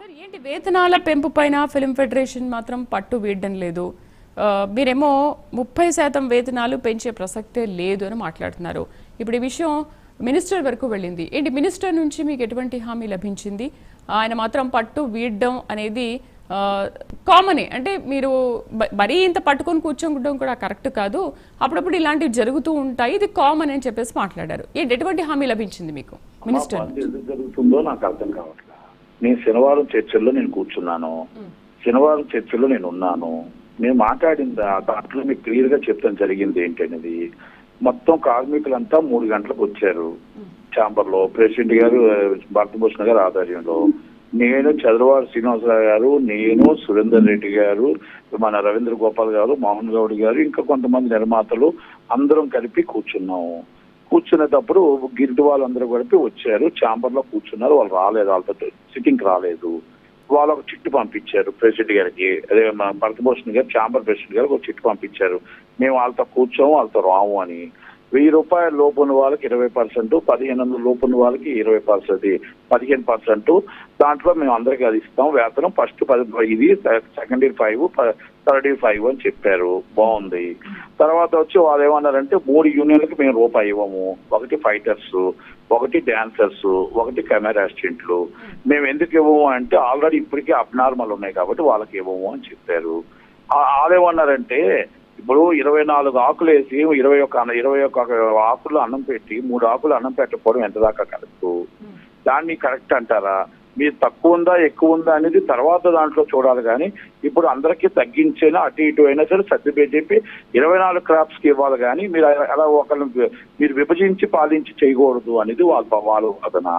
Sir ఏంటి వేతనాల పెంపు పైన ఫిల్మ్ ఫెడరేషన్ మాత్రం పట్టు వీడడం లేదు. మీరేమో ముప్పై శాతం వేతనాలు పెంచే ప్రసక్తే లేదు అని మాట్లాడుతున్నారు. ఇప్పుడు ఈ విషయం మినిస్టర్ వరకు వెళ్ళింది. ఏంటి మినిస్టర్ నుంచి మీకు ఎటువంటి హామీ లభించింది? ఆయన మాత్రం పట్టు వీడడం అనేది కామనే అంటే మీరు మరీ ఇంత పట్టుకొని కూర్చోకుండా కూడా కరెక్ట్ కాదు. అప్పుడప్పుడు ఇలాంటివి జరుగుతూ ఉంటాయి. ఇది కామన్ అని చెప్పేసి మాట్లాడారు. ఏంటి ఎటువంటి హామీ లభించింది మీకు మినిస్టర్ జరుగుతుందో నాకు అర్థం కావట్లేదు. నేను శనివారం చర్చల్లో నేను కూర్చున్నాను. శనివారం చర్చల్లో నేను ఉన్నాను. నేను మాట్లాడిన దాంట్లో మీకు క్లియర్గా చెప్తాను జరిగింది ఏంటనేది. మొత్తం కార్మికులంతా మూడు గంటలకు వచ్చారు. ఛాంబర్లో ప్రెసిడెంట్ గారు ఆ, భరతభూషణ్ గారు ఆధ్వర్యంలో. నేను చంద్రబాబు శ్రీనివాసరావు గారు నేను సురేందర్ రెడ్డి గారు మన రవీంద్ర గోపాల్ గారు మోహన్ గౌడ్ గారు ఇంకా కొంతమంది నిర్మాతలు అందరం కలిపి కూర్చున్నాము. కూర్చునేటప్పుడు గిరిటి వాళ్ళందరూ కలిపి వచ్చారు. ఛాంబర్లో కూర్చున్నారు. వాళ్ళు రాలేదు. వాళ్ళతో సిట్టింగ్ రాలేదు. వాళ్ళు ఒక చిట్టు పంపించారు. ప్రెసిడెంట్ గారికి అదే మన భరతభూషణ్ గారు ఛాంబర్ ప్రెసిడెంట్ గారికి ఒక చిట్టు పంపించారు. మేము వాళ్ళతో కూర్చోము వాళ్ళతో రాము అని. వెయ్యి రూపాయల లోపు ఉన్న వాళ్ళకి ఇరవై పర్సెంట్ పదిహేను వందల లోపు ఉన్న వాళ్ళకి ఇరవై పర్సెంట్ పదిహేను పర్సెంట్. దాంట్లో మేము అందరికీ అది ఇస్తాం. వేతనం ఫస్ట్ పది ఇది second year five third year five అని చెప్పారు. బాగుంది. తర్వాత వచ్చి వాళ్ళు ఏమన్నారంటే మూడు యూనియన్లకి మేము రూపాయి ఇవ్వము. ఒకటి ఫైటర్స్ ఒకటి డాన్సర్స్ ఒకటి కెమెరా అసిస్టెంట్లు. మేము ఎందుకు ఇవ్వము అంటే ఆల్రెడీ ఇప్పటికే అబ్నార్మల్ ఉన్నాయి కాబట్టి వాళ్ళకి ఇవ్వము అని చెప్పారు. వాళ్ళు ఏమన్నారంటే ఇప్పుడు ఇరవై నాలుగు ఆకులు వేసి ఇరవై అన్న- ఇరవై ఒక్క ఆకులు అన్నం పెట్టి మూడు ఆకులు అన్నం పెట్టకపోవడం ఎంత దాకా కరెక్ట్? దాన్ని కరెక్ట్ అంటారా? మీరు తక్కువ ఉందా ఎక్కువ ఉందా అనేది తర్వాత దాంట్లో చూడాలి కానీ ఇప్పుడు అందరికీ తగ్గించేనా అటు ఇటు అయినా సరే సర్టిఫికేట్ చెప్పి ఇరవై నాలుగు క్రాప్స్కి ఇవ్వాలి కానీ మీరు అలా ఒకరిని మీరు విభజించి పాలించి చేయకూడదు అనేది వాళ్ళ వాళ్ళ వాదన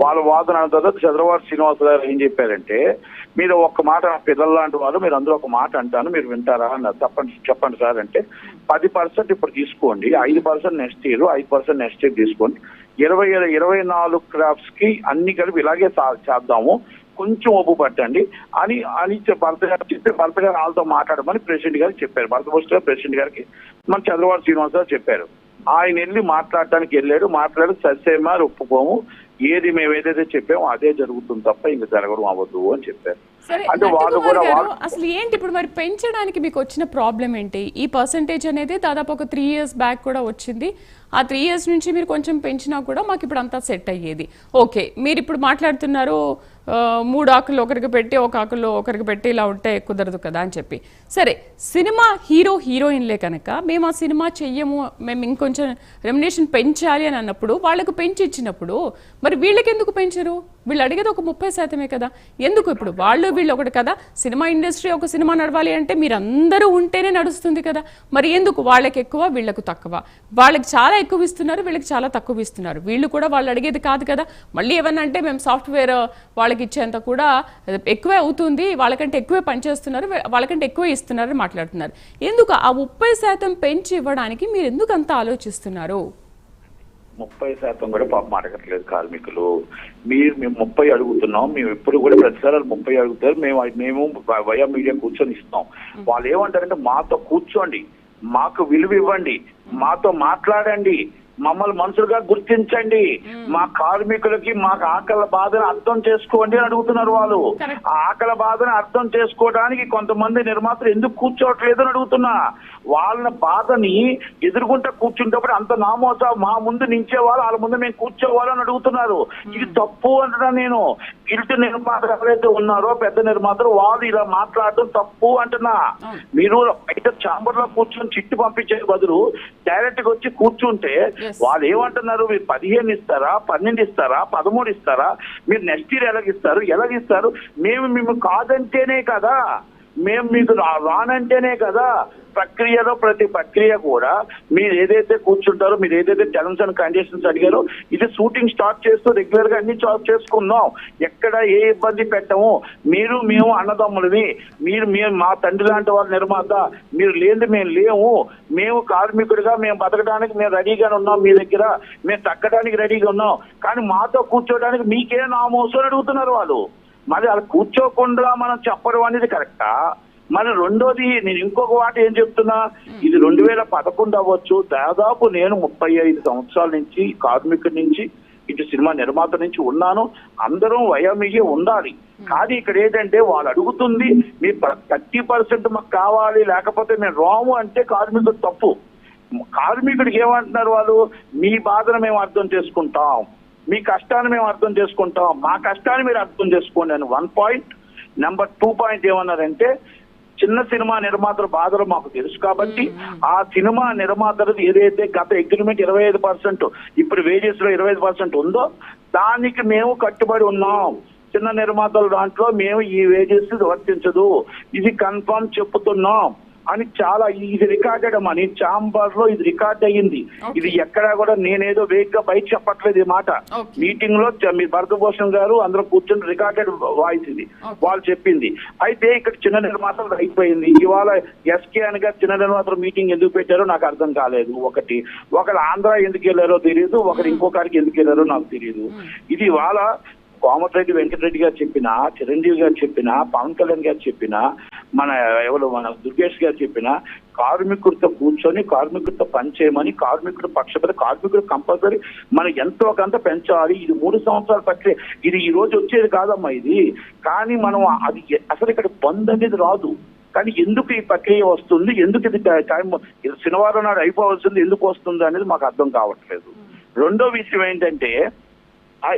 వాళ్ళ వాదన అన్న తర్వాత చంద్రబాబు శ్రీనివాస గారు ఏం చెప్పారంటే మీరు ఒక్క మాట పిల్లలు లాంటి వాళ్ళు మీరు అందరూ ఒక మాట అంటాను మీరు వింటారా? అన్నారు. చెప్పండి చెప్పండి సార్ అంటే పది పర్సెంట్ ఇప్పుడు తీసుకోండి ఐదు పర్సెంట్ నెక్స్ట్ ఇయర్ ఐదు పర్సెంట్ నెక్స్ట్ ఇయర్ తీసుకోండి. ఇరవై ఇరవై నాలుగు క్రాఫ్ట్స్కి అన్ని కలిపి ఇలాగే చా- చేద్దాము. కొంచెం ఒప్పు పట్టండి అని అని భరత గారు చెప్తే భర్త గారు వాళ్ళతో మాట్లాడమని ప్రెసిడెంట్ గారికి చెప్పారు. భరత పోస్ట్ గారు ప్రెసిడెంట్ గారికి మన చంద్రబాబు శ్రీనివాస్ గారు చెప్పారు. ఆయన వెళ్ళి మాట్లాడటానికి వెళ్ళాడు. మాట్లాడి సస్యమారు ఒప్పుకోము. ఏది మేము ఏదైతే చెప్పామో అదే జరుగుతుంది తప్ప ఇంక జరగడం అవ్వదు అని చెప్పారు. అంటే వాళ్ళు కూడా అసలు ఏంటి ఇప్పుడు మరి పెంచడానికి మీకు వచ్చిన ప్రాబ్లం ఏంటి? ఈ పర్సంటేజ్ అనేది దాదాపు ఒక త్రీ ఇయర్స్ బ్యాక్ కూడా వచ్చింది. ఆ త్రీ ఇయర్స్ నుంచి మీరు కొంచెం పెంచినా కూడా మాకు ఇప్పుడు అంతా సెట్ అయ్యేది. ఓకే మీరు ఇప్పుడు మాట్లాడుతున్నారు మూడు ఆకులు ఒకరికి పెట్టి ఒక ఆకులు ఒకరికి పెట్టి ఇలా ఉంటే కుదరదు కదా అని చెప్పి. సరే సినిమా హీరో హీరోయిన్లే కనుక మేము ఆ సినిమా చెయ్యము మేము ఇంకొంచెం రెమ్యునేషన్ పెంచాలి అని అన్నప్పుడు వాళ్ళకు పెంచి ఇచ్చినప్పుడు మరి వీళ్ళకి ఎందుకు పెంచరు? వీళ్ళు అడిగేది ఒక ముప్పై శాతమే కదా. ఎందుకు ఇప్పుడు? వాళ్ళు వీళ్ళు ఒకటి కదా. సినిమా ఇండస్ట్రీ ఒక సినిమా నడవాలి అంటే మీరందరూ ఉంటేనే నడుస్తుంది కదా. మరి ఎందుకు? వాళ్ళకి ఎక్కువ వీళ్ళకు తక్కువ. వాళ్ళకి చాలా ఎక్కువ ఇస్తున్నారు వీళ్ళకి చాలా తక్కువ ఇస్తున్నారు. వీళ్ళు కూడా వాళ్ళు అడిగేది కాదు కదా. మళ్ళీ ఏమన్నా అంటే మేము సాఫ్ట్వేర్ వాళ్ళకి ఇచ్చేంత కూడా ఎక్కువే అవుతుంది వాళ్ళకంటే ఎక్కువే పనిచేస్తున్నారు వాళ్ళకంటే ఎక్కువ ఇస్తున్నారు అని మాట్లాడుతున్నారు. ఎందుకు ఆ ముప్పై శాతం పెంచి ఇవ్వడానికి మీరు ఎందుకు అంత ఆలోచిస్తున్నారు? ముప్పై శాతం కూడా పాపం అడగట్లేదు కార్మికులు. మీరు మేము ముప్పై అడుగుతున్నాం మేము ఎప్పుడు కూడా ప్రతిసారి ముప్పై అడుగుతారు మేము మేము వయా మీడియా కూర్చొని ఇస్తాం. వాళ్ళు ఏమంటారంటే మాతో కూర్చోండి మాకు విలువ ఇవ్వండి మాతో మాట్లాడండి మమ్మల్ని మనుషులుగా గుర్తించండి. మా కార్మికులకి మాకు ఆకలి బాధను అర్థం చేసుకోండి అని అడుగుతున్నారు వాళ్ళు. ఆ ఆకలి బాధను అర్థం చేసుకోవడానికి కొంతమంది నిర్మాతలు ఎందుకు కూర్చోవట్లేదు అని అడుగుతున్నా. వాళ్ళ బాధని ఎదుర్కొంటే కూర్చుంటప్పుడు అంత నామోస మా ముందు నించేవాళ్ళు వాళ్ళ ముందు మేము కూర్చోవాలి అని అడుగుతున్నారు. ఇది తప్పు అంటున్నా నేను. గిల్ట్ నిర్మాతలు ఎవరైతే ఉన్నారో పెద్ద నిర్మాతలు వాళ్ళు ఇలా మాట్లాడడం తప్పు అంటున్నా. మీరు బయట ఛాంబర్లో కూర్చొని చిట్టు పంపించే బదులు డైరెక్ట్గా వచ్చి కూర్చుంటే. వాళ్ళు ఏమంటున్నారు? మీరు పదిహేను ఇస్తారా? పన్నెండు ఇస్తారా? పదమూడు ఇస్తారా? మీరు నెక్స్ట్ ఇయర్ ఎలాగిస్తారు? ఎలాగిస్తారు? మేము మేము కాదంటేనే కదా. మేము మీకు రా- రానంటేనే కదా ప్రక్రియలో ప్రతి ప్రక్రియ కూడా మీరు ఏదైతే కూర్చుంటారో మీరు ఏదైతే టర్మ్స్ అండ్ కండిషన్స్ అడిగారో ఇది షూటింగ్ స్టార్ట్ చేస్తూ రెగ్యులర్గా అన్ని జాబ్ చేసుకుందాం ఎక్కడ ఏ ఇబ్బంది పెట్టము. మీరు మేము అన్నదమ్ములవి మీరు మేము మా తండ్రి లాంటి వాళ్ళ నిర్మాత మీరు లేనిది మేము లేము. మేము కార్మికుడిగా మేము బతకడానికి మేము రెడీగా ఉన్నాం మీ దగ్గర. మేము తగ్గడానికి రెడీగా ఉన్నాం. కానీ మాతో కూర్చోడానికి మీకే నామోసం అడుగుతున్నారు వాళ్ళు. మరి అలా కూర్చోకుండా మనం చెప్పడం అనేది కరెక్టా? మరి రెండోది నేను ఇంకొక వాట ఏం చెప్తున్నా? ఇది రెండు వేల పదకొండు అవ్వచ్చు. దాదాపు నేను ముప్పై ఐదు సంవత్సరాల నుంచి కార్మికుడి నుంచి ఇటు సినిమా నిర్మాత నుంచి ఉన్నాను. అందరం వయమిగే ఉండాలి. కానీ ఇక్కడ ఏంటంటే వాళ్ళు అడుగుతుంది మీ థర్టీ పర్సెంట్ మాకు కావాలి లేకపోతే మేము రాము అంటే కార్మికుడు తప్పు. కార్మికుడికి ఏమంటున్నారు వాళ్ళు? మీ బాధను మేము అర్థం చేసుకుంటాం. మీ కష్టాన్ని మేము అర్థం చేసుకుంటాం మా కష్టాన్ని మీరు అర్థం చేసుకోండి అని one point. Number two point ఏమన్నారంటే చిన్న సినిమా నిర్మాతల బాధలు మాకు తెలుసు కాబట్టి ఆ సినిమా నిర్మాతలది ఏదైతే గత అగ్రిమెంట్ ఇరవై ఐదు పర్సెంట్ ఇప్పుడు వేజెస్లో ఇరవై ఐదు పర్సెంట్ ఉందో దానికి మేము కట్టుబడి ఉన్నాం. చిన్న నిర్మాతల దాంట్లో మేము ఈ వేజెస్ వర్తించదు. ఇది కన్ఫర్మ్ చెప్తున్నాం. అని చాలా ఇది రికార్డెడ్ అమ్మా నీ చాంబర్లో ఇది రికార్డ్ అయ్యింది. ఇది ఎక్కడా కూడా నేనేదో వేగ్గా బయట చెప్పట్లేదు ఈ మాట. మీటింగ్లో మీ భరతభూషణ్ గారు అందరూ కూర్చొని రికార్డెడ్ వాయిస్ ఇది. వాళ్ళు చెప్పింది. అయితే ఇక్కడ చిన్న నిర్మాతలు అయిపోయింది. ఇవాళ ఎస్కే అని గారు చిన్న నిర్మాతలు మీటింగ్ ఎందుకు పెట్టారో నాకు అర్థం కాలేదు. ఒకటి ఒకరు ఆంధ్ర ఎందుకు వెళ్ళారో తెలియదు ఒకరు ఇంకొకరికి ఎందుకు వెళ్ళారో నాకు తెలియదు ఇది ఇవాళ కోమటిరెడ్డి వెంకటరెడ్డి గారు చెప్పిన చిరంజీవి గారు చెప్పిన పవన్ కళ్యాణ్ గారు చెప్పిన మన ఎవరు మన దుర్గేష్ గారు చెప్పిన కార్మికుడితో కూర్చొని కార్మికుడితో పనిచేయమని కార్మికుడు పక్షపాత కార్మికుడు కంపల్సరీ మనం ఎంతో కొంత పెంచాలి. ఇది మూడు సంవత్సరాల ప్రక్రియ ఇది ఈ రోజు వచ్చేది కాదమ్మా ఇది. కానీ మనం అది అసలు ఇక్కడ బంద్ అనేది రాదు. కానీ ఎందుకు ఈ ప్రక్రియ వస్తుంది? ఎందుకు ఇది టైం శనివారం నాడు అయిపోవాల్సింది ఎందుకు వస్తుంది అనేది మాకు అర్థం కావట్లేదు. రెండో విషయం ఏంటంటే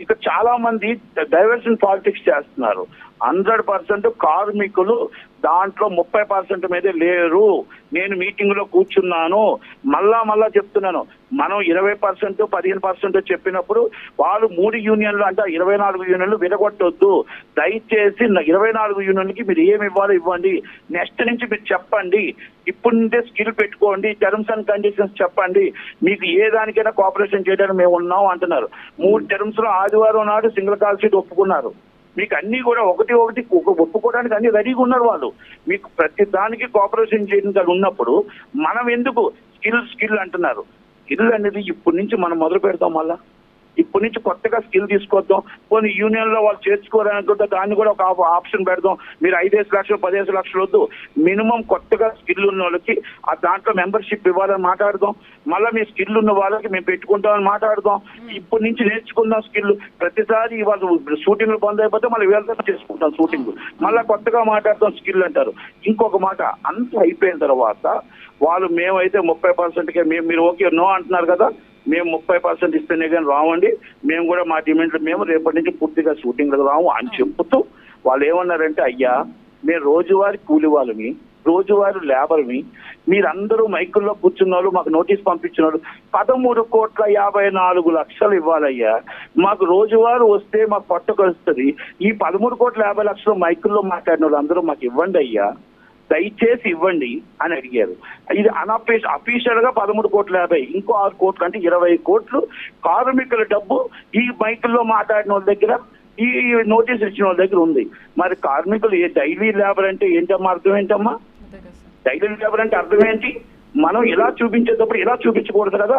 ఇక్కడ చాలా మంది డైవర్షన్ పాలిటిక్స్ చేస్తున్నారు. హండ్రెడ్ పర్సెంట్ కార్మికులు దాంట్లో ముప్పై పర్సెంట్ మీదే లేరు. నేను మీటింగ్లో కూర్చున్నాను. మళ్ళా మళ్ళా చెప్తున్నాను. మనం ఇరవై పర్సెంట్ పదిహేను పర్సెంట్ చెప్పినప్పుడు వాళ్ళు మూడు యూనియన్లు అంటే ఇరవై నాలుగు యూనియన్లు విడగొట్టొద్దు. దయచేసి నా ఇరవై నాలుగు యూనియన్కి మీరు ఏమి ఇవ్వాలో ఇవ్వండి. నెక్స్ట్ నుంచి మీరు చెప్పండి. ఇప్పుడు నుండే స్కిల్ పెట్టుకోండి. టర్మ్స్ అండ్ కండిషన్స్ చెప్పండి. మీకు ఏ దానికైనా కోఆపరేషన్ చేయడానికి మేము ఉన్నాం అంటున్నారు. మూడు టర్మ్స్లో ఆదివారం నాడు సింగిల్ కాల్ షీట్ ఒప్పుకున్నారు. మీకు అన్ని కూడా ఒకటి ఒకటి ఒప్పుకోవడానికి అన్ని రెడీగా ఉన్నారు వాళ్ళు. మీకు ప్రతి దానికి కోఆపరేషన్ చేయడానికి ఉన్నప్పుడు మనం ఎందుకు స్కిల్ స్కిల్ అంటున్నారు. స్కిల్ అనేది ఇప్పటి నుంచి మనం మొదలు పెడతాం మళ్ళా. ఇప్పటి నుంచి కొత్తగా స్కిల్ తీసుకొద్దాం కొన్ని యూనియన్లో వాళ్ళు చేర్చుకోవాలనుకుంటే దాన్ని కూడా ఒక ఆప్షన్ పెడదాం. మీరు ఐదేసి లక్షలు పదిహేను లక్షలు వద్దు. మినిమం కొత్తగా స్కిల్ ఉన్న వాళ్ళకి ఆ దాంట్లో మెంబర్షిప్ ఇవ్వాలని మాట్లాడదాం. మళ్ళీ మీ స్కిల్ ఉన్న వాళ్ళకి మేము పెట్టుకుంటామని మాట్లాడదాం. ఇప్పటి నుంచి నేర్చుకుందాం స్కిల్. ప్రతిసారి ఇవాళ షూటింగ్లు బంద్ అయిపోతే మళ్ళీ వెళ్తాం చేసుకుంటాం షూటింగ్. మళ్ళీ కొత్తగా మాట్లాడతాం స్కిల్ అంటారు. ఇంకొక మాట అంత అయిపోయిన తర్వాత వాళ్ళు మేమైతే ముప్పై పర్సెంట్కే మేము మీరు ఓకే నో అంటున్నారు కదా మేము ముప్పై పర్సెంట్ ఇస్తేనే కానీ రావండి. మేము కూడా మా డిమాండ్లు మేము రేపటి నుంచి పూర్తిగా షూటింగ్ రాము అని చెప్తూ వాళ్ళు ఏమన్నారంటే అయ్యా మేము రోజువారి కూలి వాళ్ళమి రోజువారి లేబర్మి మీరందరూ మైకుల్లో కూర్చున్న వాళ్ళు మాకు నోటీస్ పంపించిన వాళ్ళు పదమూడు కోట్ల యాభై నాలుగు లక్షలు ఇవ్వాలయ్యా. మాకు రోజువారు వస్తే మాకు పట్టు కలుస్తుంది. ఈ పదమూడు కోట్ల యాభై లక్షలు మైకుల్లో మాట్లాడిన వాళ్ళు అందరూ మాకు ఇవ్వండి అయ్యా దయచేసి ఇవ్వండి అని అడిగారు. ఇది అనఫీష్ అఫీషియల్గా పదమూడు కోట్ల యాభై ఇంకో ఆరు కోట్లు అంటే ఇరవై కోట్లు. కార్మికుల డబ్బు ఈ మైకుల్లో మాట్లాడిన వాళ్ళ దగ్గర ఈ నోటీస్ ఇచ్చిన వాళ్ళ దగ్గర ఉంది. మరి కార్మికులు ఏ డైలీ లేబర్ అంటే ఏంటమ్మా అర్థం ఏంటమ్మా? డైలీ లేబర్ అంటే అర్థం ఏంటి? మనం ఇలా చూపించేటప్పుడు ఇలా చూపించకూడదు కదా.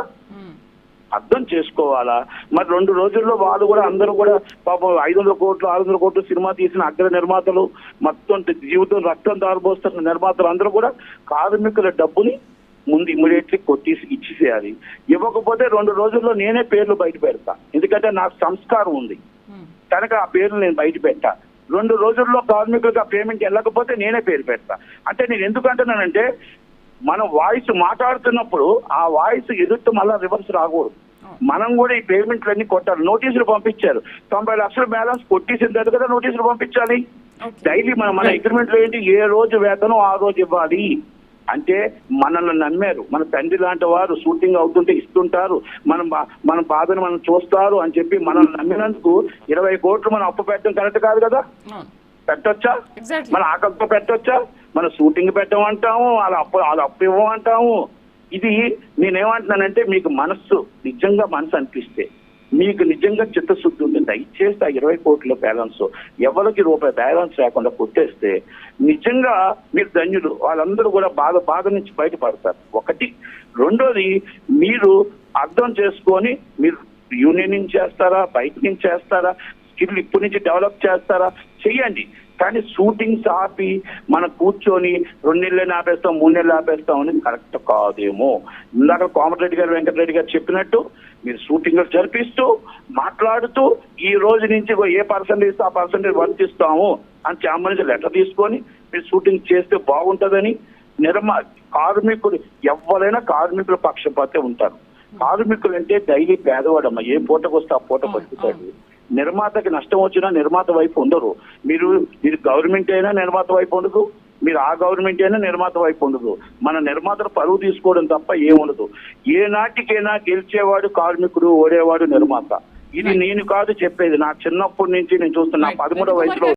అర్థం చేసుకోవాలా? మరి రెండు రోజుల్లో వాళ్ళు కూడా అందరూ కూడా పాపం ఐదు వందల కోట్లు ఆరు వందల కోట్లు సినిమా తీసిన అగ్ర నిర్మాతలు మొత్తం జీవితం రక్తం దారిపోస్తున్న నిర్మాతలు అందరూ కూడా కార్మికుల డబ్బుని ముందు ఇమీడియట్లీ కొట్టేసి ఇచ్చేసేయాలి. ఇవ్వకపోతే రెండు రోజుల్లో నేనే పేర్లు బయట పెడతా. ఎందుకంటే నాకు సంస్కారం ఉంది. కనుక ఆ పేర్లు నేను బయట పెట్టా. రెండు రోజుల్లో కార్మికులకు ఆ పేమెంట్ వెళ్ళకపోతే నేనే పేరు పెడతా. అంటే నేను ఎందుకు అంటున్నానంటే మనం వాయిస్ మాట్లాడుతున్నప్పుడు ఆ వాయిస్ ఎదుర్తూ మళ్ళీ రివర్స్ రాకూడదు. మనం కూడా ఈ పేమెంట్లన్నీ కొట్టాలి. నోటీసులు పంపించారు. తొంభై లక్షల బ్యాలెన్స్ కొట్టేసిన తర్వాత కదా నోటీసులు పంపించాలి. డైలీ మన మన అగ్రిమెంట్లో ఏంటి? ఏ రోజు వేతనం ఆ రోజు ఇవ్వాలి. అంటే మనల్ని నమ్మారు. మన తండ్రి లాంటి వారు షూటింగ్ అవుతుంటే ఇస్తుంటారు. మనం మన బాధను మనం చూస్తారు అని చెప్పి మనల్ని నమ్మినందుకు ఇరవై కోట్లు మనం అప్పు పెట్టడం కరెక్ట్ కాదు కదా? పెట్టొచ్చా? మన ఆకలితో పెట్టొచ్చా? మన షూటింగ్ పెట్టమంటాము వాళ్ళ అప్పు వాళ్ళ అప్పు ఇవ్వమంటాము ఇది నేనేమంటున్నానంటే మీకు మనస్సు నిజంగా మనసు అనిపిస్తే మీకు నిజంగా చిత్తశుద్ధి ఉంది దయచేసి ఆ ఇరవై కోట్ల బ్యాలెన్స్ ఎవరికి రూపాయి బ్యాలెన్స్ లేకుండా కొట్టేస్తే నిజంగా మీరు ధన్యులు. వాళ్ళందరూ కూడా బాధ బాధ నుంచి బయటపడతారు. ఒకటి. రెండోది మీరు అర్థం చేసుకొని మీరు యూనియన్ నుంచి చేస్తారా బయట నుంచి చేస్తారా స్కిల్ ఇప్పటి నుంచి డెవలప్ చేస్తారా చెయ్యండి. కానీ షూటింగ్స్ ఆపి మనం కూర్చొని రెండు నెలలు ఆపేస్తాం మూడు నెలలు ఆపేస్తాం అనేది కరెక్ట్ కాదేమో. ఇందాక కోమటిరెడ్డి గారు వెంకటరెడ్డి గారు చెప్పినట్టు మీరు షూటింగ్ జరిపిస్తూ మాట్లాడుతూ ఈ రోజు నుంచి ఏ పర్సంటేజ్ ఆ పర్సంటేజ్ వర్తిస్తాము అని చాంబర్ నుంచి లెటర్ తీసుకొని మీరు షూటింగ్ చేస్తే బాగుంటుందని నిర్మా కార్మికుడు ఎవరైనా కార్మికుల పక్షపాతే ఉంటారు. కార్మికులు అంటే డైలీ పేదవాడమ్మా ఏ పూటకు వస్తే ఆ పూట బతుకుతాడు. నిర్మాతకి నష్టం వచ్చినా నిర్మాత వైపు ఉండరు. మీరు ఇది గవర్నమెంట్ అయినా నిర్మాత వైపు ఉండదు. మీరు ఆ గవర్నమెంట్ అయినా నిర్మాత వైపు ఉండదు. మన నిర్మాతలు పరువు తీసుకోవడం తప్ప ఏముండదు ఏ నాటికైనా గెలిచేవాడు కార్మికుడు ఓడేవాడు నిర్మాత. ఇది నేను కాదు చెప్పేది. నా చిన్నప్పటి నుంచి నేను చూస్తున్నా. పదమూడవ రవికుమార్ వయసులో